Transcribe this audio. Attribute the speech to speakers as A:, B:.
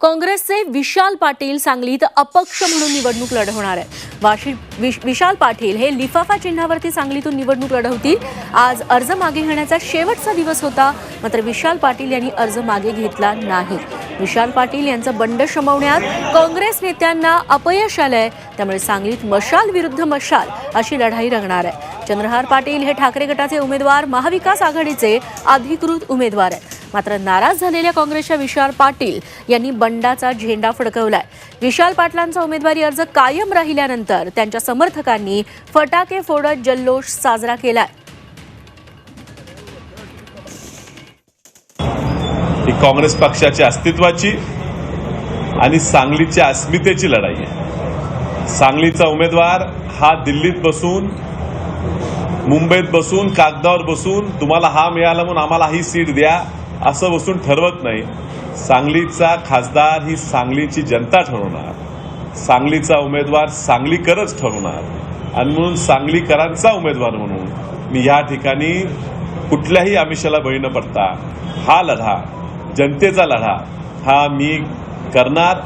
A: काँग्रेसचे विशाल पाटील सांगलीत अपक्ष म्हणून निवडणूक लढवणार आहे वाशी विश- विशाल पाटील हे लिफाफा चिन्हावरती सांगलीतून निवडणूक लढवतील. आज अर्ज मागे घेण्याचा शेवटचा दिवस होता मात्र विशाल पाटील यांनी अर्ज मागे घेतला नाही. विशाल पाटील यांचं बंड शमवण्यात काँग्रेस नेत्यांना अपयश आलंय. त्यामुळे सांगलीत मशाल विरुद्ध मशाल अशी लढाई रंगणार आहे. चंद्रहार पाटील हे ठाकरे गटाचे उमेदवार महाविकास आघाडीचे अधिकृत उमेदवार आहेत. मात्र नाराज झालेल्या काँग्रेसच्या विशाल पाटील यांनी बंडाचा झेंडा फडकवलाय. विशाल पाटलांचा उमेदवारी अर्ज कायम राहिल्यानंतर त्यांच्या समर्थकांनी फटाके फोडत जल्लोष साजरा केलाय.
B: ही काँग्रेस पक्षाच्या अस्तित्वाची आणि सांगलीच्या अस्मितेची लढाई आहे. सांगलीचा उमेदवार हा दिल्लीत बसून मुंबईत बसून कागदावर बसून तुम्हाला हा मिळाला म्हणून आम्हाला ही सीट द्या. असं बसून ठरवत नाही. सांगलीचा खासदार ही सांगलीची जनता ठरवणार. सांगलीचा उमेदवार सांगलीकरच ठरवणार. आणि म्हणून सांगलीकरांचा उमेदवार म्हणून मी या ठिकाणी कुठल्याही आमिषाला बळी न पडता हा लढा जनतेचा लढा हा मी करणार.